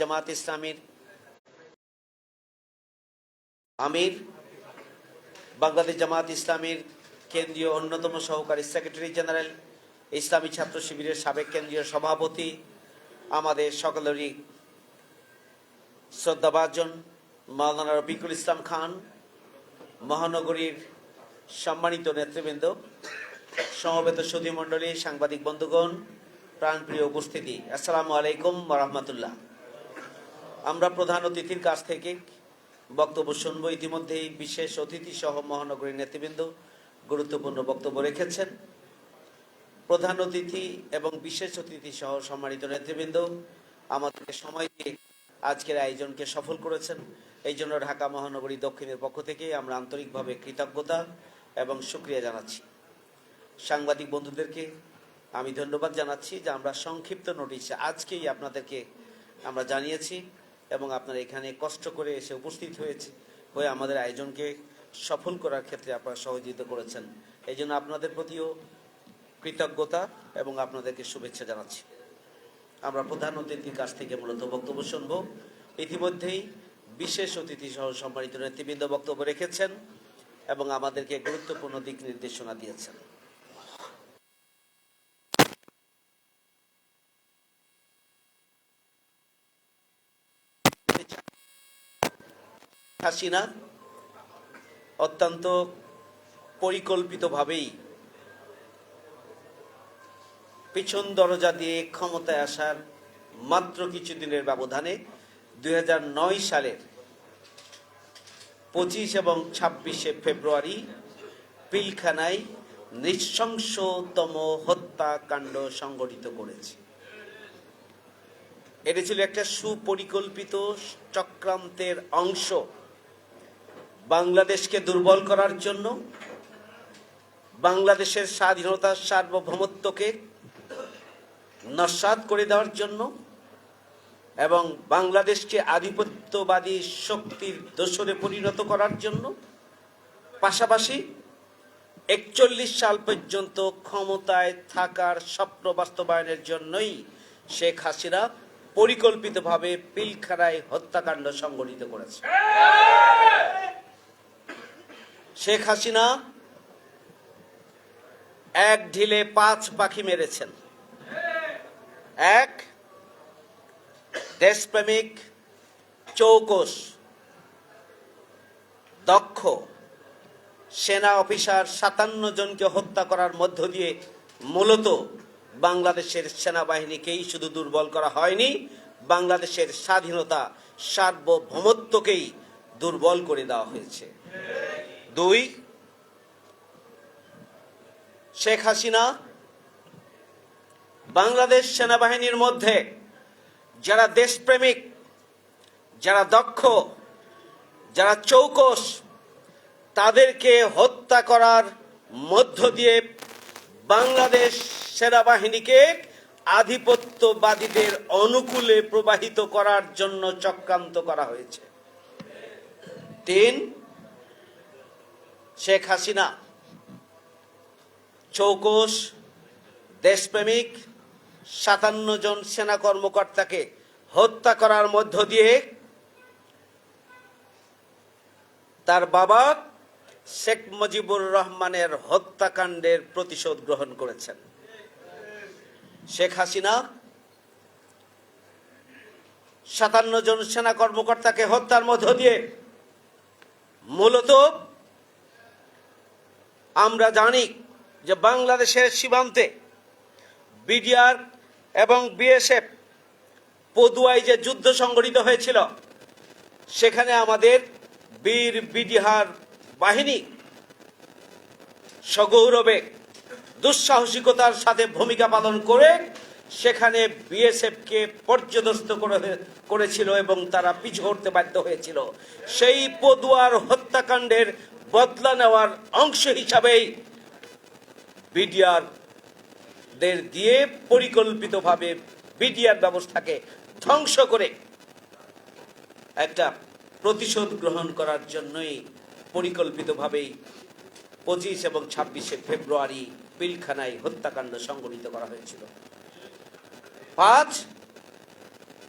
জামাত ইসলামীর আমির, বাংলাদেশ জামাত ইসলামীর কেন্দ্রীয় অন্যতম সহকারী সেক্রেটারি জেনারেল, ইসলামী ছাত্র শিবিরের সাবেক কেন্দ্রীয় সভাপতি, আমাদের সকলেরই শ্রদ্ধাভাজন মাওলানা রফিকুল ইসলাম খান, মহানগরীর সম্মানিত নেতৃবৃন্দ, সমবেত সুধী মণ্ডলী, সাংবাদিক বন্ধুগণ, প্রাণপ্রিয় উপস্থিতি। আসসালামু আলাইকুম রহমতুল্লাহ। আমরা প্রধান অতিথির কাছ থেকে বক্তব্য শুনব। ইতিমধ্যেই বিশেষ অতিথি সহ মহানগরীর নেতৃবৃন্দ গুরুত্বপূর্ণ বক্তব্য রেখেছেন। প্রধান অতিথি এবং বিশেষ অতিথি সহ সম্মানিত নেতৃবৃন্দ, আমাদেরকে সময় দিয়ে আজকের আয়োজনকে সফল করেছেন। এই জন্য ঢাকা মহানগরী দক্ষিণের পক্ষ থেকে আমরা আন্তরিকভাবে কৃতজ্ঞতা এবং সুক্রিয়া জানাচ্ছি। সাংবাদিক বন্ধুদেরকে আমি ধন্যবাদ জানাচ্ছি যে আমরা সংক্ষিপ্ত নোটিশ আজকেই আপনাদেরকে আমরা জানিয়েছি। এবং আপনারা এখানে কষ্ট করে এসে উপস্থিত হয়েছে, হয়ে আমাদের আয়োজনকে সফল করার ক্ষেত্রে আপনারা সহযোগিতা করেছেন। এই জন্য আপনাদের প্রতিও কৃতজ্ঞতা এবং আপনাদেরকে শুভেচ্ছা জানাচ্ছি। আমরা প্রধান অতিথির কাছ থেকে মূলত বক্তব্য শুনব। ইতিমধ্যেই বিশেষ অতিথি সহ সম্মানিত নেতৃবৃন্দ বক্তব্য রেখেছেন এবং আমাদেরকে গুরুত্বপূর্ণ দিক নির্দেশনা দিয়েছেন। হাসিনা অত্যন্ত পরিকল্পিতভাবেই পিছন দরজা দিয়ে ক্ষমতায় আসার মাত্র কিছুদিনের ব্যবধানে দুই সালের পঁচিশ এবং ছাব্বিশে ফেব্রুয়ারি পিলখানায় নৃশংসতম হত্যাকাণ্ড সংগঠিত করেছে। এটি ছিল একটা সুপরিকল্পিত চক্রান্তের অংশ। বাংলাদেশকে দুর্বল করার জন্য বাংলাদেশের স্বাধীনতার সার্বভৌমত্বকে নস্বাত করে দেওয়ার জন্য এবং বাংলাদেশকে আধিপত্যবাদী শক্তির দোসরে পরিণত করার জন্য পাশাপাশি একচল্লিশ সাল পর্যন্ত ক্ষমতায় থাকার স্বপ্ন বাস্তবায়নের জন্যই শেখ হাসিনা পরিকল্পিতভাবে পিলখানায় হত্যাকাণ্ড সংগঠিত করেছে। শেখ হাসিনা এক ঢিলে পাঁচ পাখি মেরেছেন। এক দেশপ্রেমিক চৌকস দক্ষ সেনা অফিসার সাতান্ন জনকে হত্যা করার মধ্য দিয়ে মূলত বাংলাদেশের সেনাবাহিনীকেই শুধু দুর্বল করা হয়নি, বাংলাদেশের স্বাধীনতা সার্বভৌমত্বকেই দুর্বল করে দেওয়া হয়েছে। দুই, শেখ হাসিনা বাংলাদেশ সেনাবাহিনীর মধ্যে যারা দেশপ্রেমিক, যারা দক্ষ, যারা চৌকস, তাদেরকে হত্যা করার মধ্য দিয়ে বাংলাদেশ সেনাবাহিনীকে আধিপত্যবাদীদের অনুকূলে প্রবাহিত করার জন্য চক্রান্ত করা হয়েছে। তিন শেখ হাসিনা চৌকস দেশপ্রেমিক, সাতান্ন জন সেনা কর্মকর্তাকে হত্যা করার মধ্য দিয়ে তার বাবা শেখ মুজিবুর রহমানের হত্যাকাণ্ডের প্রতিশোধ গ্রহণ করেছেন। শেখ হাসিনা সাতান্ন জন সেনা কর্মকর্তাকে হত্যার মধ্য দিয়ে মূলত আমরা জানি যে বাংলাদেশের সীমান্তে বিডিআর এবং বিএসএফ পদুয়ায় যে যুদ্ধ সংগঠিত হয়েছিল, সেখানে আমাদের বীর বিডিহার বাহিনী সগৌরবে দুঃসাহসিকতার সাথে ভূমিকা পালন করে সেখানে বিএসএফকে পর্যদস্ত করে করেছিল এবং তারা পিছু হটতে বাধ্য হয়েছিল। সেই পদুয়ার হত্যাকাণ্ডের বদলা নেওয়ার অংশ হিসাবেই বিডিআর দের দিয়ে পরিকল্পিতভাবে বিডিআর ব্যবস্থাকে ধ্বংস করে একটা প্রতিশোধ গ্রহণ করার জন্যই পরিকল্পিতভাবেই পঁচিশ এবং ছাব্বিশে ফেব্রুয়ারি পিলখানায় হত্যাকাণ্ড সংগঠিত করা হয়েছিল। পাঁচ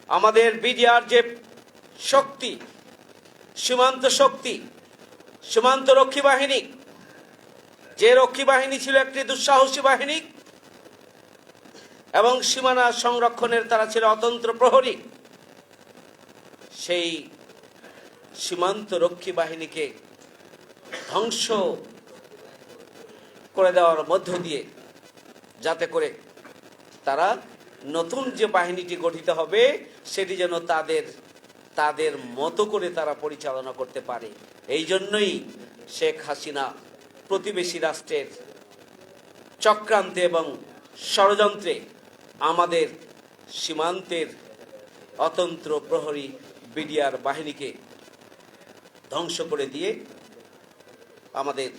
আমাদের বিডিআর যে শক্তি, সীমান্ত শক্তি সীমান্ত রক্ষী বাহিনী। যে রক্ষী বাহিনী ছিল একটি দুঃসাহসী বাহিনী, এবং সীমানা সংরক্ষণের তারা ছিল অতন্ত্র প্রহরী। সেই সীমান্ত রক্ষী বাহিনীকে ধ্বংস করে দেওয়ার মধ্য দিয়ে যাতে করে তারা নতুন যে বাহিনীটি গঠিত হবে, সেটি যেন তাদের তাদের মতো করে তারা পরিচালনা করতে পারে। এই জন্যই শেখ হাসিনা প্রতিবেশী রাষ্ট্রের চক্রান্তে এবং ষড়যন্ত্রে আমাদের সীমান্তের অতন্ত্র প্রহরী বিডিআর বাহিনীকে ধ্বংস করে দিয়ে আমাদের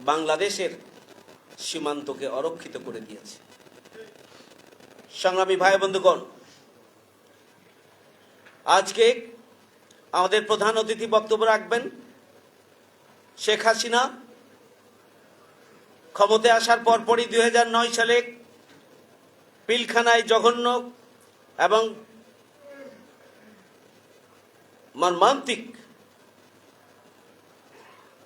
বাংলাদেশের সীমান্তকে অরক্ষিত করে দিয়েছে। সংগ্রামী ভাই বন্ধুগণ, আজকে আমাদের প্রধান অতিথি বক্তব্য রাখবেন। শেখ হাসিনা ক্ষমতায় আসার পরপরই দু হাজার নয় সালে পিলখানায় জঘন্য এবং মর্মান্তিক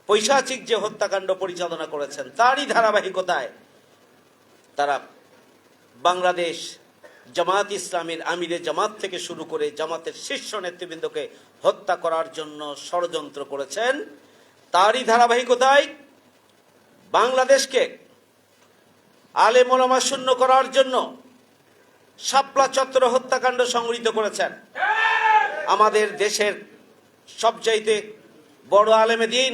পৈশাচিক যে হত্যাকাণ্ড পরিচালনা করেছেন, তারই ধারাবাহিকতায় তারা বাংলাদেশ জামাত ইসলামের আমিরে জামাত থেকে শুরু করে জামাতের শীর্ষ নেতৃবৃন্দকে হত্যা করার জন্য ষড়যন্ত্র করেছেন। তারই ধারাবাহিকতায় বাংলাদেশকে আলে মোলামা শূন্য করার জন্য শাপলা চত্বর হত্যাকাণ্ড সংগঠিত করেছেন। আমাদের দেশের সবচাইতে বড় আলেমে দিন,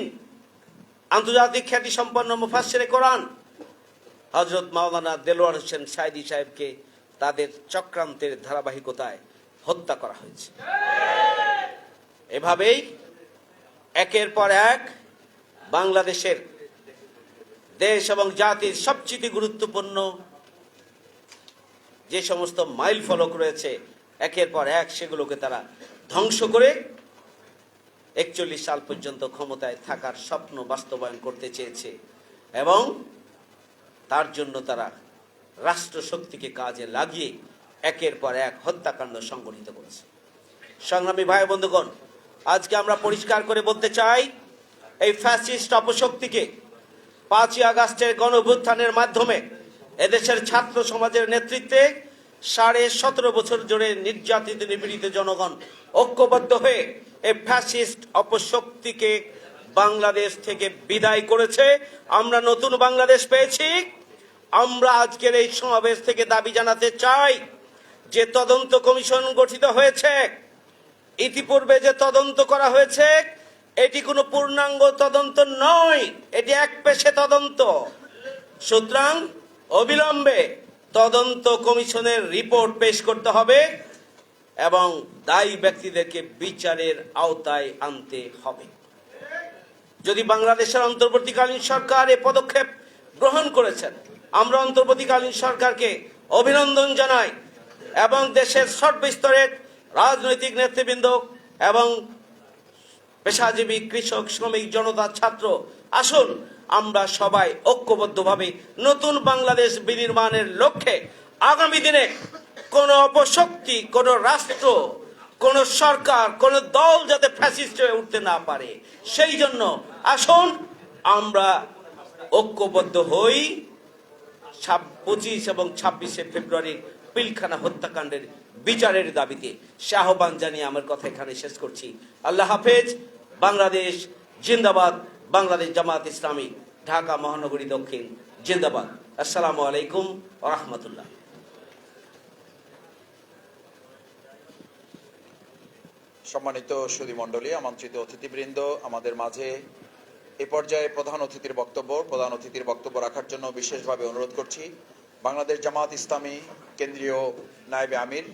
আন্তর্জাতিক খ্যাতি সম্পন্ন মুফাসিরে কোরআন হজরত মাওলানা দেলোয়ার হোসেন সাইদি সাহেবকে তাদের চক্রান্তের ধারাবাহিকতায় হত্যা করা হয়েছে। এভাবেই একের পর এক বাংলাদেশের দেশ এবং জাতির সবচেয়ে গুরুত্বপূর্ণ যে সমস্ত মাইল ফলক রয়েছে, একের পর এক সেগুলোকে তারা ধ্বংস করে একচল্লিশ সাল পর্যন্ত ক্ষমতায় থাকার স্বপ্ন বাস্তবায়ন করতে চেয়েছে এবং তার জন্য তারা রাষ্ট্রশক্তিকে কাজে লাগিয়ে একের পর এক হত্যাকাণ্ড সংগঠিত করেছে। সংগ্রামী ভাই বন্ধুগণ, আজকে আমরা পরিষ্কার করে বলতে চাই, এই ফ্যাসিস্ট অপশক্তিকে পাঁচই আগস্টের গণ অভ্যুত্থানের মাধ্যমে এদেশের ছাত্র সমাজের নেতৃত্বে সাড়ে সতেরো বছর জুড়ে নির্যাতিত, নিপীড়িত জনগণ ঐক্যবদ্ধ হয়ে এই ফ্যাসিস্ট অপশক্তিকে বাংলাদেশ থেকে বিদায় করেছে। আমরা নতুন বাংলাদেশ পেয়েছি। আমরা আজকের এই সমাবেশ থেকে দাবি জানাতে চাই যে তদন্ত কমিশন গঠিত হয়েছে। ইতিপূর্বে যে তদন্ত করা হয়েছে, এটি কোনো পূর্ণাঙ্গ তদন্ত নয়, এটি এক পেশে তদন্ত। সুতরাং অবিলম্বে তদন্ত কমিশনের রিপোর্ট পেশ করতে হবে এবং দায়ী ব্যক্তিদেরকে বিচারের আওতায় আনতে হবে। যদি বাংলাদেশের অন্তর্বর্তীকালীন সরকার এ পদক্ষেপ গ্রহণ করেছেন আমরা অন্তর্বর্তীকালীন সরকারকে অভিনন্দন জানাই এবং দেশের সর্বস্তরের রাজনৈতিক নেতৃবৃন্দ এবং পেশাজীবী কৃষক, শ্রমিক, জনতা, ছাত্র, আসুন আমরা সবাই ঐক্যবদ্ধভাবে নতুন বাংলাদেশ বিনির্মাণের লক্ষ্যে আগামী দিনে কোন অপশক্তি, কোন রাষ্ট্র, কোন সরকার, কোন দল যাতে ফ্যাসিস্ট হয়ে উঠতে না পারে। সেই জন্য আসুন আমরা ঐক্যবদ্ধ হই। পঁচিশ এবং ছাব্বিশে পিলখানা হত্যাকাণ্ডের বিচারের দাবিতে। সে আহ্বান জানিয়ে আমার কথা এখানে শেষ করছি। আল্লাহ হাফেজ, বাংলাদেশ জিন্দাবাদ, বাংলাদেশ জামাত ইসলামী, ঢাকা মহানগরী দক্ষিণ, জিন্দাবাদ। আসসালামু আলাইকুম রহমতুল্লাহ। সম্মানিত সুধী মণ্ডলী, আমন্ত্রিত অতিথিবৃন্দ, আমাদের মাঝে এ পর্যায়ে প্রধান অতিথির বক্তব্য, প্রধান অতিথির বক্তব্য রাখার জন্য বিশেষভাবে অনুরোধ করছি। বাংলাদেশ জামাত ইসলামী কেন্দ্রীয় নায়েবে আমির,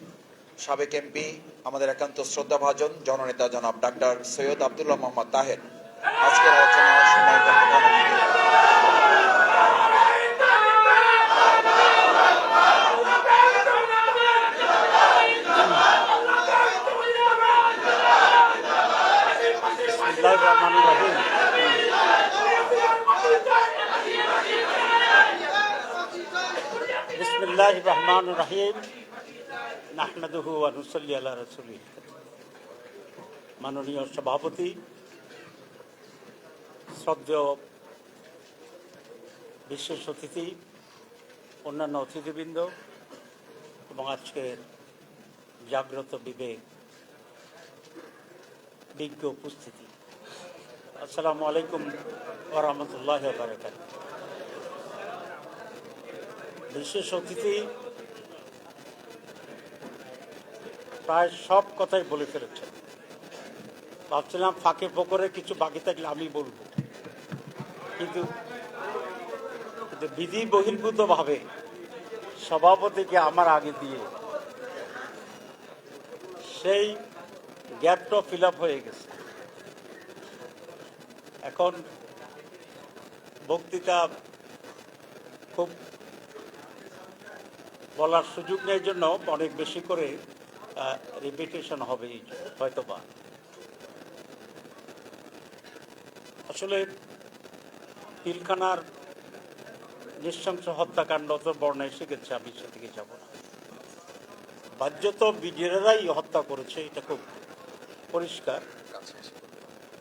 সাবেক এমপি, আমাদের একান্ত শ্রদ্ধাভাজন জননেতা জনাব ডাক্তার সৈয়দ আবদুল্লাহ মোহাম্মদ তাহের। আজকের আলোচনা সম্মানিত প্রধান অতিথি বিসমিল্লাহির রহমানির রহিম বিসমিল্লাহির রহমানির রহিম। নাহমাদুহু আনুসল্লি আল্লাহ মাননীয় সভাপতি, শ্রদ্ধেয় বিশেষ অতিথি, অন্যান্য অতিথিবৃন্দ এবং আজকের জাগ্রত বিবেক বিজ্ঞ উপস্থিতি। আসসালামু আলাইকুম ওরহমতুল্লাহ বারকাত বিশেষ অতিথি প্রায় সব কথাই বলে ফেলেছেন। ভাবছিলাম ফাঁকে ফোকরে কিছু বাকি থাকলে আমি বলব। কিন্তু বিধি বহির্ভূত ভাবে সভাপতিকে আমার আগে দিয়ে সেই গ্যাপটা ফিল হয়ে গেছে। এখন বক্তৃতা খুব বলার সুযোগ নেই জন্য অনেক বেশি করে রিপিটেশন হবে হয়তোবা। আসলে পিলখানার নৃশংস হত্যাকাণ্ড তো বর্ণায় গেছে আমি সেদিকে যাব না। বাহ্যত বিজেরাই হত্যা করেছে, এটা খুব পরিষ্কার।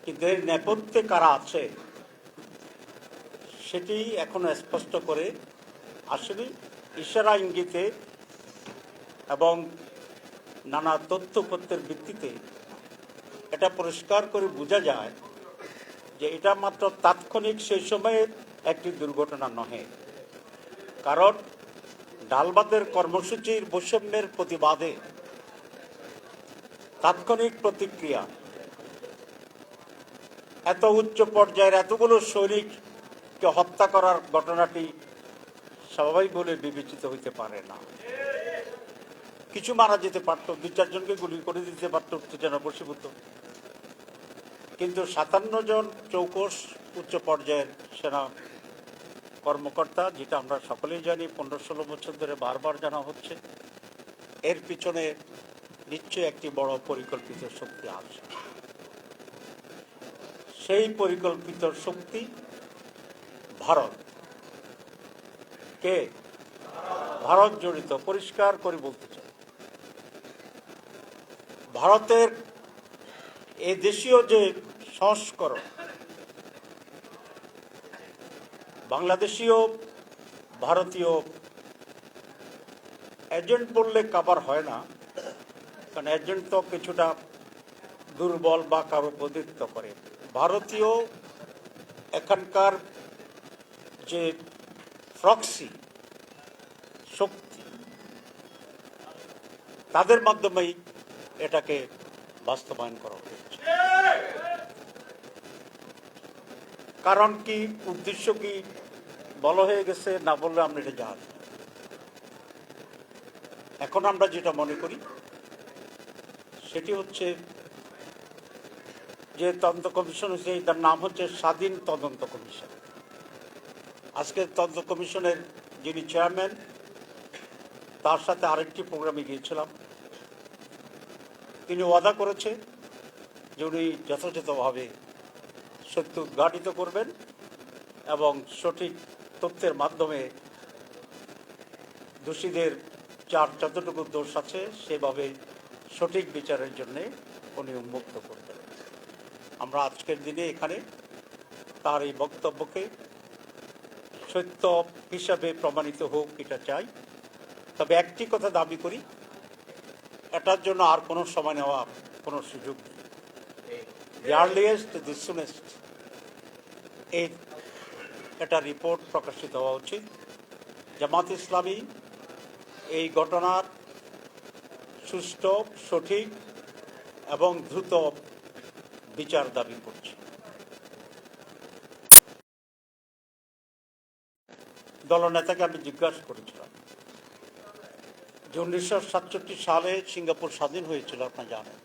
কিন্তু এর নেপথ্যে কারা আছে, সেটি এখনও স্পষ্ট করে আসলে ইশারা ইঙ্গিতে এবং নানা তথ্যপত্রের ভিত্তিতে এটা পরিষ্কার করে বোঝা যায় যে এটা মাত্র তাৎক্ষণিক সেই সময়ের একটি দুর্ঘটনা নহে। কারণ ডালবাদের কর্মসূচির বৈষম্যের প্রতিবাদে তাৎক্ষণিক প্রতিক্রিয়া এত উচ্চ পর্যায়ের এতগুলো সৈনিককে হত্যা করার ঘটনাটি স্বাভাবিক বলে বিবেচিত হইতে পারে না। কিছু মারা যেতে পারত দু চারজনকে গুলি করে দিতে পারত উত্তেজনা বসীভূত কিন্তু সাতান্ন জন চৌকস উচ্চ পর্যায়ের সেনা কর্মকর্তা, যেটা আমরা সকলেই জানি পনেরো ষোলো বছর ধরে বারবার জানা হচ্ছে, এর পিছনে নিশ্চয়ই একটি বড় পরিকল্পিত শক্তি আছে। সেই পরিকল্পিত শক্তি ভারত। কে? ভারত জড়িত, পরিষ্কার করে বলতে চাই। ভারতের এই দেশীয় যে সংস্করণ, বাংলাদেশীয়, ভারতীয়, এজেন্ট বললে কাবার হয় না, কারণ এজেন্ট তো কিছুটা দুর্বল বা কারও প্রতিত্ব করে। ভারতীয় এখানকার যে ফ্রক্সি শক্তি। তাদের মাধ্যমেই এটাকে বাস্তবায়ন করা হয়েছে। কারণ কি, উদ্দেশ্য কি, বলা হয়ে গেছে, না বললে আমরা এটা জানি এখন আমরা যেটা মনে করি, সেটি হচ্ছে যে তদন্ত কমিশন হচ্ছে তার নাম হচ্ছে স্বাধীন তদন্ত কমিশন। আজকে তদন্ত কমিশনের যিনি চেয়ারম্যান, তার সাথে আরেকটি প্রোগ্রামে গিয়েছিলাম। তিনি ওয়াদা করেছে যে উনি যথাযথভাবে সত্য উদ্ঘাটিত করবেন এবং সঠিক তথ্যের মাধ্যমে দোষীদের যার যতটুকু দোষ আছে সেভাবে সঠিক বিচারের জন্য উনি উন্মুক্ত করবেন। আমরা আজকের দিনে এখানে তার এই বক্তব্যকে সত্য হিসাবে প্রমাণিত হোক এটা চাই। তবে একটি কথা দাবি করি এটার জন্য আর কোনো সময় নেওয়া কোনো সুযোগ নেই। দি আর্লিয়েস্ট দি সুনেস্ট এই একটা রিপোর্ট প্রকাশিত হওয়া উচিত। জামাত ইসলামী এই ঘটনার সুষ্ঠু সঠিক এবং দ্রুত বিচার দাবি করছে। দলনেতাকে আমি জিজ্ঞাসা করেছিলাম। যে উনিশশো সাতষট্টি সালে সিঙ্গাপুর স্বাধীন হয়েছিল, আপনার জানেন।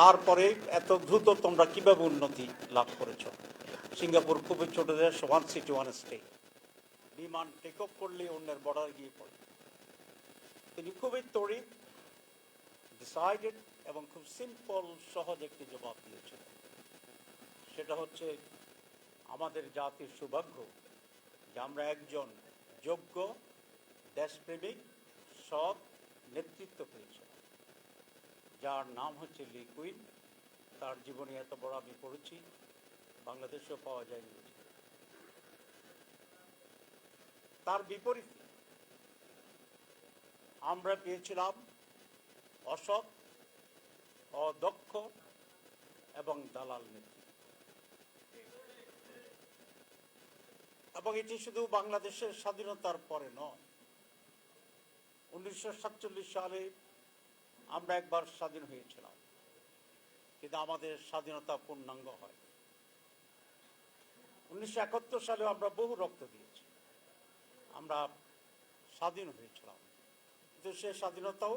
তারপরে এত দ্রুত তোমরা কীভাবে উন্নতি লাভ করেছ? সিঙ্গাপুর খুবই ছোট দেশ ওয়ান সিটি ওয়ান স্টেট বিমান টেক অফ করলে অন্যের বর্ডার গিয়ে পড়ে। তিনি খুবই তড়িৎ ডিসাইডেড এবং খুব সিম্পল সহজ একটি জবাব দিয়েছিলেন। সেটা হচ্ছে, আমাদের জাতির সৌভাগ্য যে আমরা একজন যোগ্য, দেশপ্রেমিক, সৎ নেতৃত্ব পেয়েছেন যার নাম হচ্ছে লি কুইন তার জীবনে এত বড় আমি পড়েছি, বাংলাদেশেও পাওয়া যায়নি। তার বিপরীতে আমরা পেয়েছিলাম অসৎ, অদক্ষ এবং দালাল নেতৃত্ব। এবং এটি শুধু বাংলাদেশের স্বাধীনতার পরে নয়। উনিশশো সালে আমরা একবার স্বাধীন হয়েছিলাম, কিন্তু আমাদের স্বাধীনতা পূর্ণাঙ্গ হয়। উনিশশো একাত্তর সালে আমরা বহু রক্ত দিয়েছি। আমরা স্বাধীন হয়েছিলাম, কিন্তু সে স্বাধীনতাও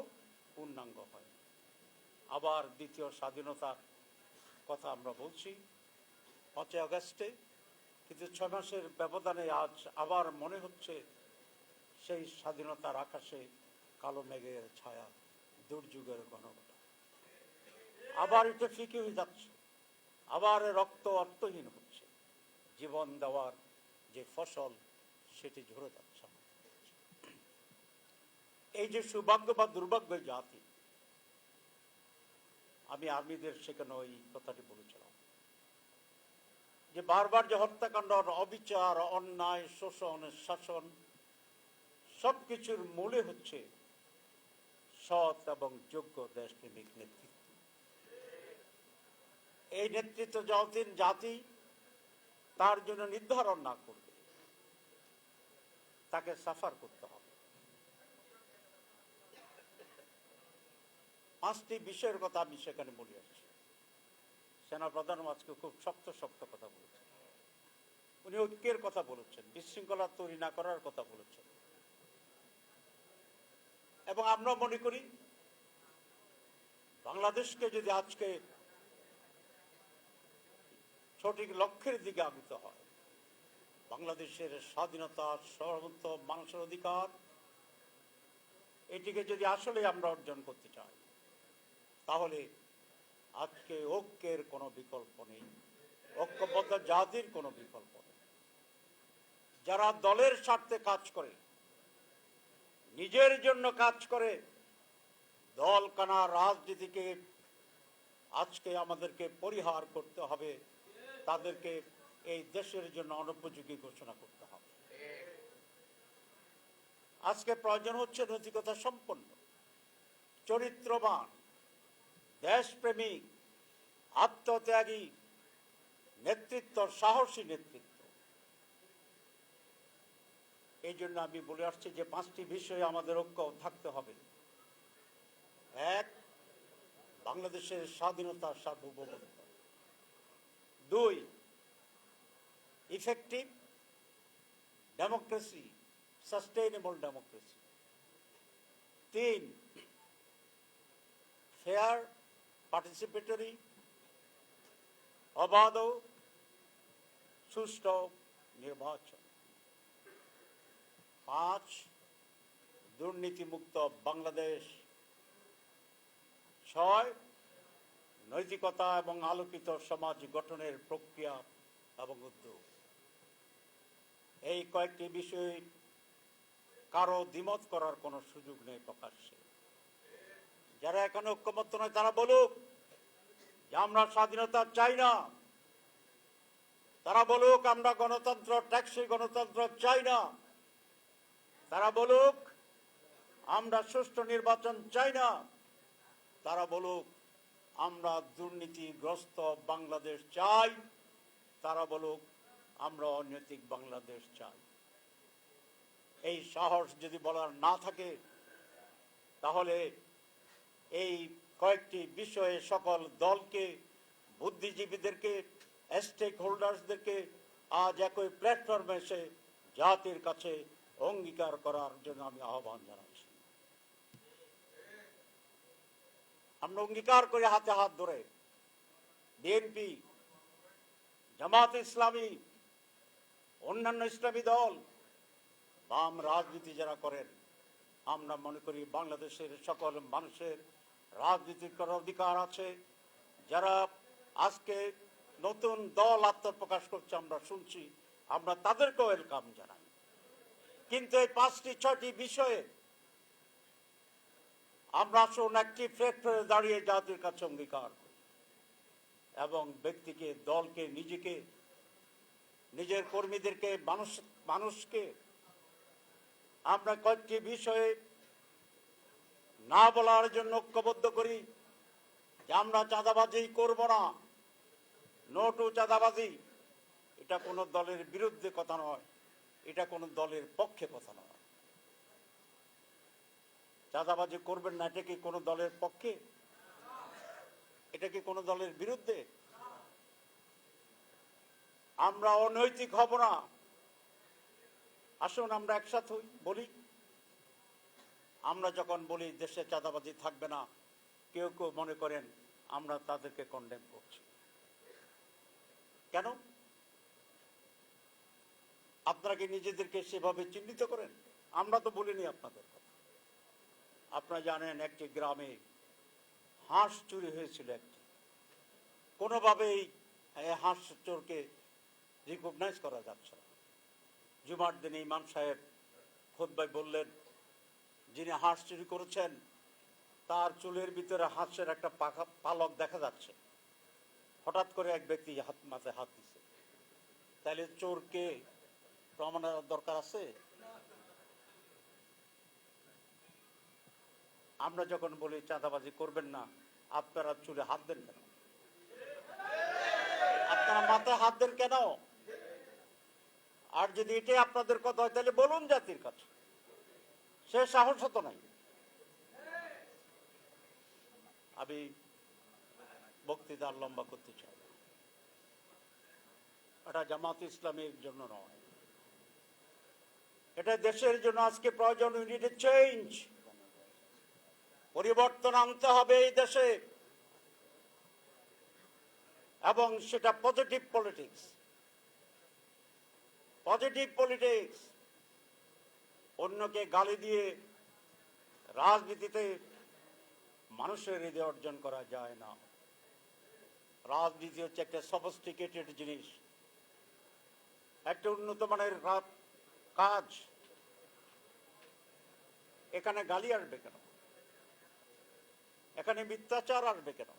পূর্ণাঙ্গ হয়। আবার দ্বিতীয় স্বাধীনতার কথা আমরা বলছি, পাঁচই আগস্টে কিন্তু ছয় মাসের ব্যবধানে আজ আবার মনে হচ্ছে সেই স্বাধীনতার আকাশে কালো মেঘের ছায়া দুর্যোগের ঘনঘটা। আবার এটা ফিকে হয়ে যাচ্ছে। আবার রক্ত অর্থহীন হচ্ছে। জীবন দেওয়ার যে ফসল, সেটি ঝরে যাচ্ছে এই যে সৌভাগ্য বা দুর্ভাগ্য জাতি, আমি আর্মিদের সেখানে ওই কথাটি বলেছিলাম। যে বারবার যে হত্যাকাণ্ড অবিচার, অন্যায়, শোষণ, শাসন, সবকিছুর মূলে হচ্ছে সৎ এবং যোগ্য দেশপ্রেমিক নেতৃত্ব। এই নেতৃত্ব যতদিন জাতি তার জন্য নির্ধারণ না করবে, তাকে সাফার করতে হবে। পাঁচটি বিষয়ের কথা আমি সেখানে বলে আসছি। সেনাপ্রধান আজকে খুব শক্ত শক্ত কথা বলেছেন। উনি ঐক্যের কথা বলেছেন, বিশৃঙ্খলা তৈরি না করার কথা বলেছেন। এবং আমরা মনে করি, বাংলাদেশকে যদি আজকে সঠিক লক্ষ্যের দিকে আগুতে হয়, বাংলাদেশের স্বাধীনতা সর্বত মানুষের অধিকার, এটিকে যদি আসলে আমরা অর্জন করতে চাই, তাহলে আজকে ঐক্যের কোনো বিকল্প নেই। ঐক্যবদ্ধ জাতির কোনো বিকল্প নেই। যারা দলের স্বার্থে কাজ করে, নিজের জন্য কাজ করে, দল কানা রাজনীতিকে আজকে আমাদেরকে পরিহার করতে হবে, তাদেরকে এই দেশের জন্য অনুপযোগী ঘোষণা করতে হবে। আজকে প্রয়োজন হচ্ছে নৈতিকতা সম্পন্ন, চরিত্রবান দেশপ্রেমিক আত্মত্যাগী, নেতৃত্ব, সাহসী নেতৃত্ব। এই জন্য আমি বলে আসছি যে পাঁচটি বিষয়ে আমাদের ঐক্য থাকতে হবে। এক, বাংলাদেশের স্বাধীনতা সার্বভৌমত্ব। দুই ইফেক্টিভ ডেমোক্রেসি সাস্টেইনেবল ডেমোক্রেসি তিন ফেয়ার পার্টিসিপেটরি অবাধ সুষ্ঠু নির্বাচন পাঁচ দুর্নীতিমুক্ত বাংলাদেশ ছয় নৈতিকতা এবং আলোকিত সমাজ গঠনের প্রক্রিয়া এবং উদ্যোগ এই কয়েকটি বিষয়ে কারও দ্বিমত করার কোনো সুযোগ নেই প্রকাশ্যে যারা এখানে ঐক্যমত্য নয়, তারা বলুক যে আমরা স্বাধীনতা চাই না। তারা বলুক আমরা গণতন্ত্র, ট্যাক্সি গণতন্ত্র চাই না। তারা বলুক আমরা সুষ্ঠু নির্বাচন চাই না। তারা বলুক আমরা দুর্নীতিগ্রস্ত বাংলাদেশ চাই। তারা বলুক আমরা অনৈতিক বাংলাদেশ চাই। এই সাহস যদি বলার না থাকে, তাহলে এই কয়েকটি বিষয়ে সকল দলকে, বুদ্ধিজীবীদেরকে স্টেক হোল্ডার্সদেরকে আজ একই প্ল্যাটফর্মে এসে জাতির কাছে অঙ্গীকার করার জন্য আমি আহ্বান জানাচ্ছি। আমরা অঙ্গীকার করে হাতে হাত ধরে বিএনপি জামাত ইসলামী, অন্যান্য ইসলামী দল, বাম রাজনীতি যারা করেন, আমরা মনে করি বাংলাদেশের সকল মানুষের রাজনীতির করার অধিকার আছে? যারা আজকে নতুন দল আত্মপ্রকাশ করছে, আমরা শুনছি, আমরা তাদেরকেও ওয়েলকাম জানাই। কিন্তু এই পাঁচটি, ছয়টি বিষয়ে আমরা আসুন একটি প্ল্যাটফর্মে দাঁড়িয়ে জাতির কাছে অঙ্গীকার করি এবং ব্যক্তিকে, দলকে, নিজেকে, নিজের কর্মীদেরকে, মানুষ, মানুষকে আমরা কয়েকটি বিষয়ে না বলার জন্য ঐক্যবদ্ধ করি যে আমরা চাঁদাবাজি করব না। নো চাঁদাবাজি। এটা কোনো দলের বিরুদ্ধে কথা নয়। এটা কোনো দলের পক্ষে কথা নয়। চাঁদাবাজি করবেন না, এটা কি কোনো দলের পক্ষে? এটা কি কোনো দলের বিরুদ্ধে? আমরা অনৈতিক হব না। আসুন আমরা একসাথে বলি। আমরা যখন বলি দেশে চাঁদাবাজি থাকবে না, কেউ কেউ মনে করেন আমরা তাদেরকে কন্ডেম করছি। কেন? আপনারা কি নিজেদেরকে সেভাবে চিহ্নিত করেন? আমরা তো বলিনি আপনাদের কথা। আপনারা জানেন একটি গ্রামে হাঁস চুরি হয়েছিল একটি। কোনোভাবেই হাঁস চোরকে রিকগনাইজ করা যাচ্ছে না। জুমার দিনে ইমাম সাহেব খোদ্বাই বললেন যিনি হাঁস চুরি করেছেন, তার চুলের ভিতরে হাঁসের একটা পাখা, পালক দেখা যাচ্ছে। হঠাৎ করে এক ব্যক্তি হাত মাথায় হাত দিছে। তাহলে চোরকে প্রমাণের দরকার আছে? আমরা যখন বলি চাঁদাবাজি করবেন না, আপনারা চুলে হাত দেন কেন? আপনারা মাথায় হাত দেন কেন? আর যদি এটাই আপনাদের কথা হয় তাহলে বলুন জাতির কাছে সে সাহস হতো নাই আমি বক্তৃতা লম্বা করতে চাই এটা জামাত ইসলামের জন্য নয়। এটা দেশের জন্য আজকে প্রয়োজন। ইউনিট চেঞ্জ পরিবর্তন আনতে হবে এই দেশে। এবং সেটা পজিটিভ পলিটিক্স পজিটিভ পলিটিক্স অন্যকে গালি দিয়ে রাজনীতিতে মানুষের হৃদয় অর্জন করা যায় না। রাজনীতি হচ্ছে একটা সফিস্টিকেটেড জিনিস। একটা উন্নত মানের কাজ। এখানে গালি আসবে কেন? এখানে মিথ্যাচার আসবে কেন?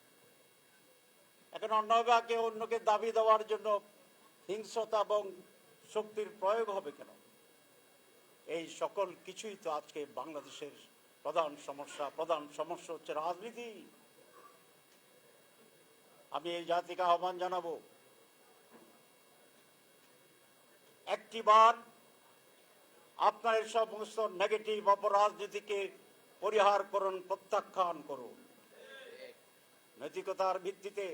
এখানে অন্যভাবে অন্যকে দাবি দেওয়ার জন্য হিংসতা এবং শক্তির প্রয়োগ হবে কেন? এই সকল কিছুই তো আজকে বাংলাদেশের প্রধান সমস্যা প্রধান সমস্যা হচ্ছে রাজনীতি। আমি এই জাতিকে আহ্বান জানাব, একটিবার আপনার এই সমস্ত নেগেটিভ অপরাজনীতিকে পরিহার করুন, প্রত্যাখ্যান করুন। নৈতিকতার ভিত্তিতে,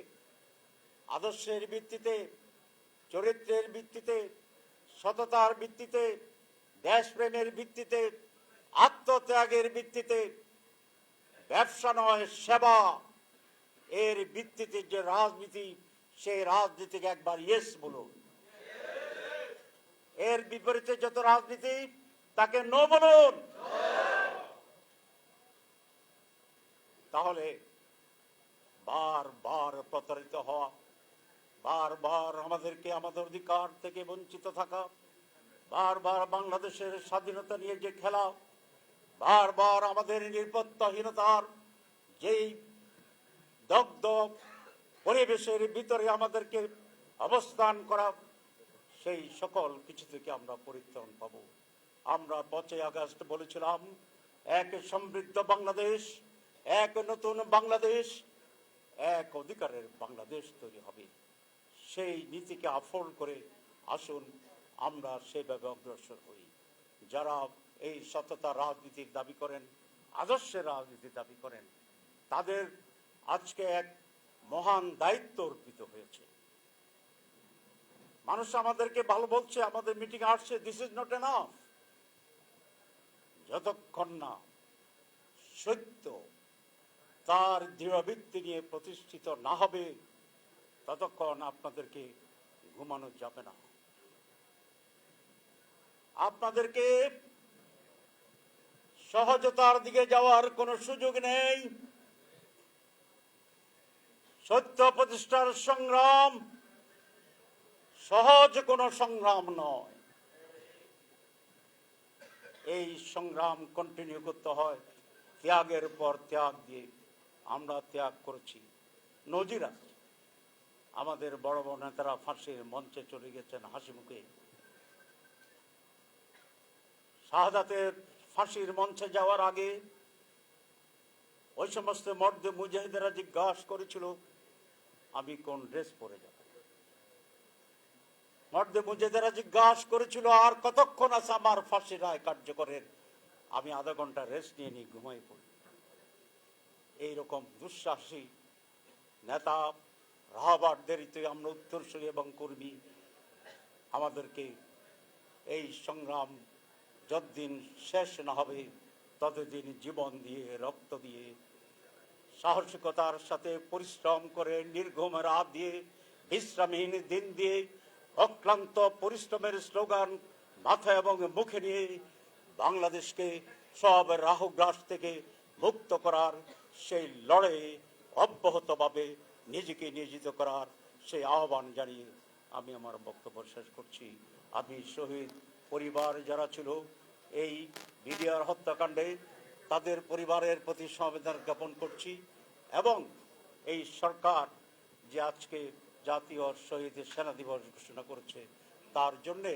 আদর্শের ভিত্তিতে, চরিত্রের ভিত্তিতে, সততার ভিত্তিতে দেশপ্রেমের ভিত্তিতে, আত্মত্যাগের ভিত্তিতে, ব্যবসা নয়, সেবা। এর ভিত্তিতে যে রাজনীতি, সেই রাজনীতিকে একবার ইয়েস বলুন। এর বিপরীতে যত রাজনীতি, তাকে নো বলুন। তাহলে বারবার প্রতারিত হওয়া বারবার আমাদেরকে আমাদের অধিকার থেকে বঞ্চিত থাকা বারবার বাংলাদেশের স্বাধীনতা নিয়ে যে খেলা, বারবার আমাদের নিরাপত্তাহীনতার যেই দগ্ধ পরিবেশের ভিতরে আমাদেরকে অবস্থান করা, সেই সকল কিছু থেকে আমরা পরিত্রাণ পাব। আমরা পাঁচই আগস্ট বলেছিলাম, এক সমৃদ্ধ বাংলাদেশ, এক নতুন বাংলাদেশ, এক অধিকারের বাংলাদেশ তৈরি হবে। সেই নীতিকে আফল করে আসুন আমরা সেভাবে অগ্রসর হই। যারা এই সততা রাজনীতির দাবি করেন, আদর্শের রাজনীতির দাবি করেন, তাদের আজকে এক মহান দায়িত্ব অর্পিত হয়েছে। মানুষ আমাদেরকে ভালো বলছে, আমাদের মিটিং আসছে দিস ইজ নট এনাফ যতক্ষণ না সত্য তার দৃঢ়বৃত্তি নিয়ে প্রতিষ্ঠিত না হবে, ততক্ষণ আপনাদেরকে ঘুমানো যাবে না। আপনাদেরকে সহজতার দিকে যাওয়ার কোনো সুযোগ নেই। সত্য প্রতিষ্ঠার সংগ্রাম সহজ কোনো সংগ্রাম নয়। এই সংগ্রাম কন্টিনিউ করতে হয় ত্যাগের পর ত্যাগ দিয়ে। আমরা ত্যাগ করেছি। নজির আমাদের বড় বড় নেতারা ফাঁসির মঞ্চে চলে গেছেন হাসি মুখে শাহাদাতের ফাঁসির মঞ্চে যাওয়ার আগে ওই সমস্ত মর্দে মুজাহিদেরা জিজ্ঞাসা করেছিল, আমি কোন ড্রেস পরে যাব? মর্দে মুজাহিদেরা জিজ্ঞাসা করেছিল, আর কতক্ষণ আছে আমার ফাঁসি রায় কার্যকরের? আমি আধা ঘণ্টা রেস্ট নিয়ে নিয়ে ঘুমাই পড়ি। এইরকম দুঃসাহসী নেতা রাহাবারদেরই আমরা উত্তরসূরি এবং কর্মী, আমাদেরকে এই সংগ্রাম যতদিন শেষ না হবে, ততদিন জীবন দিয়ে, রক্ত দিয়ে, সাহসিকতার সাথে পরিশ্রম করে, নির্ঘুম রাত দিয়ে, বিশ্রামহীন দিন দিয়ে, অক্লান্ত পরিশ্রমের স্লোগান মাথা এবং মুখে নিয়ে বাংলাদেশকে সব রাহুগ্রাস থেকে মুক্ত করার, সেই লড়াইয়ে অব্যাহতভাবে নিজেকে নিয়োজিত করার সেই আহ্বান জানিয়ে আমি আমার বক্তব্য শেষ করছি। আমি শহীদ পরিবার যারা ছিল এই বিডিআর হত্যাকাণ্ডে তাদের পরিবারের প্রতি সমবেদনা জ্ঞাপন করছি এবং এই সরকার যে আজকে জাতীয় শহীদ সেনা দিবস ঘোষণা করেছে, তার জন্যে